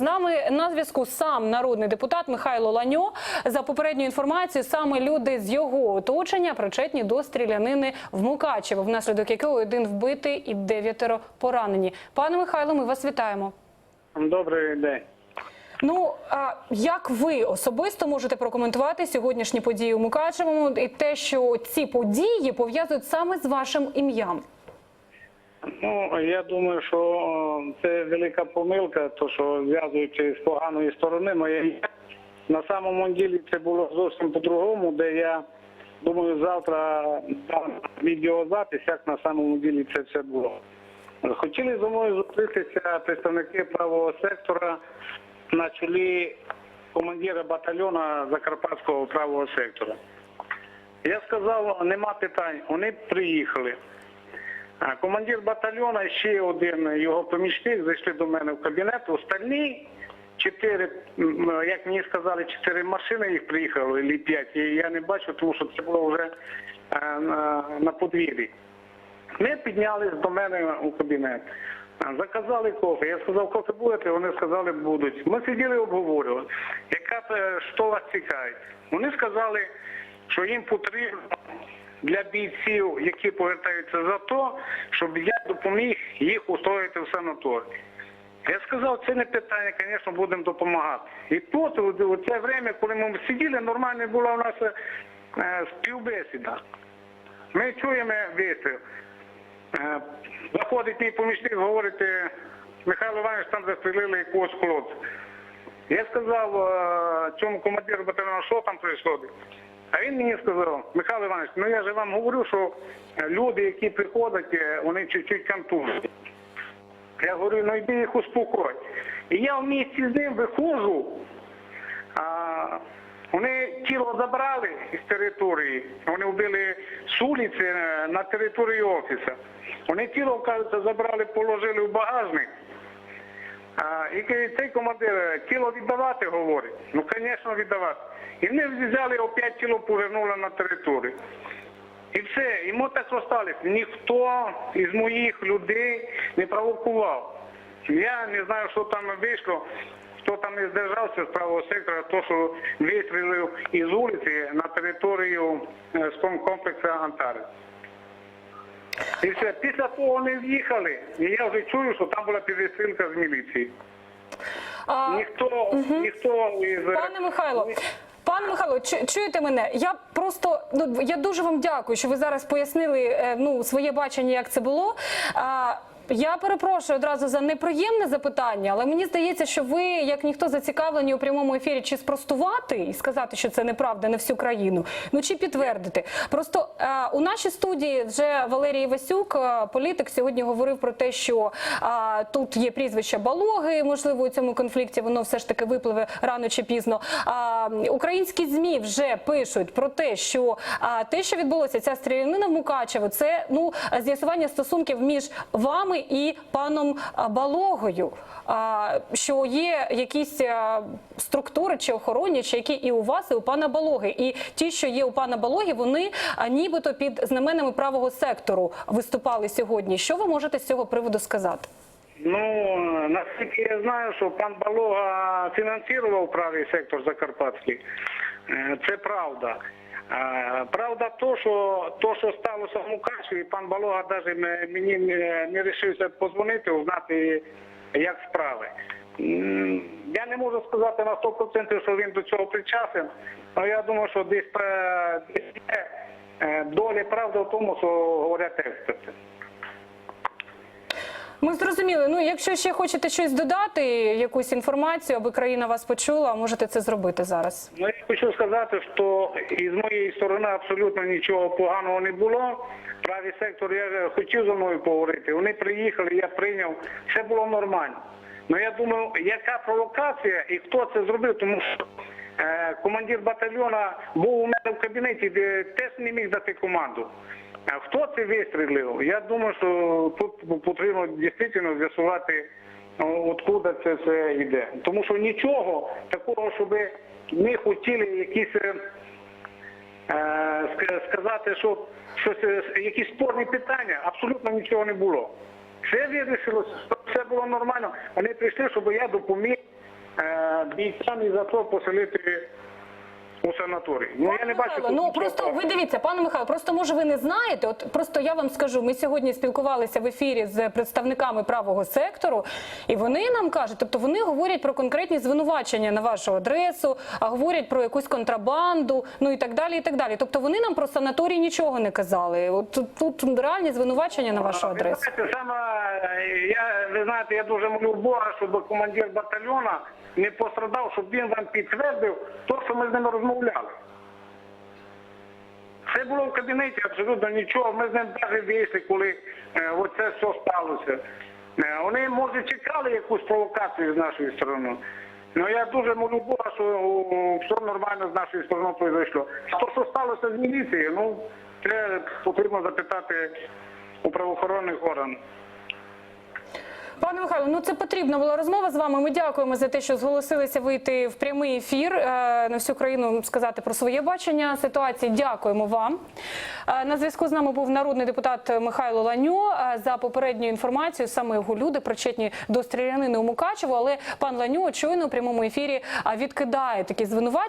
З нами на зв'язку сам народний депутат Михайло Ланьо. За попередньою інформацією, саме люди з його оточення причетні до стрілянини в Мукачево, внаслідок якого один вбитий і дев'ятеро поранені. Пане Михайло, ми вас вітаємо. Добрий день. Ну а як ви особисто можете прокоментувати сьогоднішні події у Мукачевому і те, що ці події пов'язують саме з вашим ім'ям? Ну я думаю, що це велика помилка, то що зв'язуючи з поганої сторони моє ім'я. На самому ділі це було зовсім по-другому, де я думаю, завтра дам відеозапис, як на самому ділі це все було. Хотіли зі мною зустрітися представники правого сектора на чолі командира батальйону Закарпатського правого сектора. Я сказав, нема питань, вони приїхали. Командир батальйону і ще один його помічник зайшли до мене в кабінет. Остальні чотири, як мені сказали, чотири машини їх приїхало, або п'ять. І я не бачу, тому що це було вже е, на, на подвір'ї. Ми піднялись до мене у кабінет. Заказали кофе. Я сказав, кофе будете? Вони сказали, будуть. Ми сиділи обговорювали, яка е, що вас цікавить. Вони сказали, що їм потрібно для бійців, які повертаються за то, щоб я допоміг їх устроїти в санаторій. Я сказав, це не питання, звісно, будемо допомагати. І тут, у це время, коли ми сиділи, нормально була у нас е, співбесіда. Ми чуємо вистріл. Е, Заходить мій помічник, говорить, е, Михайло Іванович, там застрелили якогось хлопця. Я сказав цьому командиру батальйону, що там відбувається. А він мені сказав, Михайло Іванович, ну я же вам говорю, що е, люди, які приходять, е, вони чуть-чуть контужені. Я говорю, ну йди їх успокой. І я в місті з ним виходжу, а, вони тіло забрали із території, вони вбили з вулиці е, на території офісу. Вони тіло, кажеться, забрали, положили в багажник. А, і цей командир тіло віддавати говорить. Ну, звісно, віддавати. І вони взяли опять тіло, повернули на територію. І все, і ми так розстались. Ніхто із моїх людей не провокував. Я не знаю, що там вийшло, хто там не здержався з правого сектора, то що вистрілив із вулиці на територію е, спорткомплексу Антари. І все, після того вони в'їхали, і я вже чую, що там була перестрілка з міліції. А, Ніхто, ніхто із Пане Михайло, пане Михайло, чуєте мене? Я просто ну я дуже вам дякую, що ви зараз пояснили е, ну своє бачення, як це було. А, я перепрошую одразу за неприємне запитання, але мені здається, що ви, як ніхто, зацікавлені у прямому ефірі, чи спростувати і сказати, що це неправда на всю країну, ну чи підтвердити. Просто е, у нашій студії вже Валерій Івасюк, е, політик, сьогодні говорив про те, що е, тут є прізвище Балоги, можливо, у цьому конфлікті воно все ж таки випливе рано чи пізно. А, українські змі вже пишуть про те, що а, те, що відбулося, ця стрілянина в Мукачево, це ну з'ясування стосунків між вами і паном Балогою. Що є якісь структури чи охоронні, чи які і у вас, і у пана Балоги. І ті, що є у пана Балоги, вони нібито під знаменами правого сектору виступали сьогодні. Що ви можете з цього приводу сказати? Ну, наскільки я знаю, що пан Балога фінансував правий сектор Закарпатський. Е, Це правда. Правда то, що то, що сталося в Мукачеві, пан Балога навіть мені не, рішився подзвонити, узнати, як справи. Я не можу сказати на 100%, що він до цього причасен, але я думаю, що десь, е, десь е, доля правди в тому, що говорять експерти. Ми зрозуміли. Ну, якщо ще хочете щось додати, якусь інформацію, аби країна вас почула, можете це зробити зараз. Ну, я хочу сказати, що із моєї сторони абсолютно нічого поганого не було. Правий сектор я хотів зі мною поговорити. Вони приїхали, я прийняв. Все було нормально. Ну я думаю, яка провокація і хто це зробив, тому що командир батальйону був у мене в кабінеті, де теж не міг дати команду. А хто це вистрілив? Я думаю, що тут потрібно дійсно з'ясувати, ну, откуда це все йде. Тому що нічого такого, щоб ми хотіли якісь е, е, сказати, що щось, е, якісь спорні питання, абсолютно нічого не було. Все вирішилося, все було нормально. Вони прийшли, щоб я допоміг е, бійцям із АТО поселити у санаторій. Ну я не бачу. Михайло, ну просто ви дивіться, пане Михайло, просто може ви не знаєте. От просто я вам скажу, ми сьогодні спілкувалися в ефірі з представниками правого сектору, і вони нам кажуть, тобто вони говорять про конкретні звинувачення на вашу адресу, а говорять про якусь контрабанду, ну і так далі. І так далі. Тобто вони нам про санаторій нічого не казали. От тут, реальні звинувачення на вашу Ви адресу. знаєте, саме е, я знаєте, я дуже молю Бога, щоб командир батальйона не пострадав, щоб він вам підтвердив те, що ми з ними розмовляли. Це було в кабінеті абсолютно нічого. Ми з ним навіть вийшли, коли е, оце все сталося. Е, вони, може, чекали якусь провокацію з нашої сторони. Ну я дуже молю Бога, що о, все нормально з нашої сторони пройшло. То, що сталося з міліцією, ну це потрібно запитати у правоохоронних органів. Пане Михайло, ну це потрібна була розмова з вами. Ми дякуємо за те, що зголосилися вийти в прямий ефір е, на всю країну сказати про своє бачення ситуації. Дякуємо вам. Е, На зв'язку з нами був народний депутат Михайло Ланьо. Е, За попередньою інформацією, саме його люди причетні до стрілянини у Мукачево. Але пан Ланьо очевидно у прямому ефірі відкидає такі звинувачення.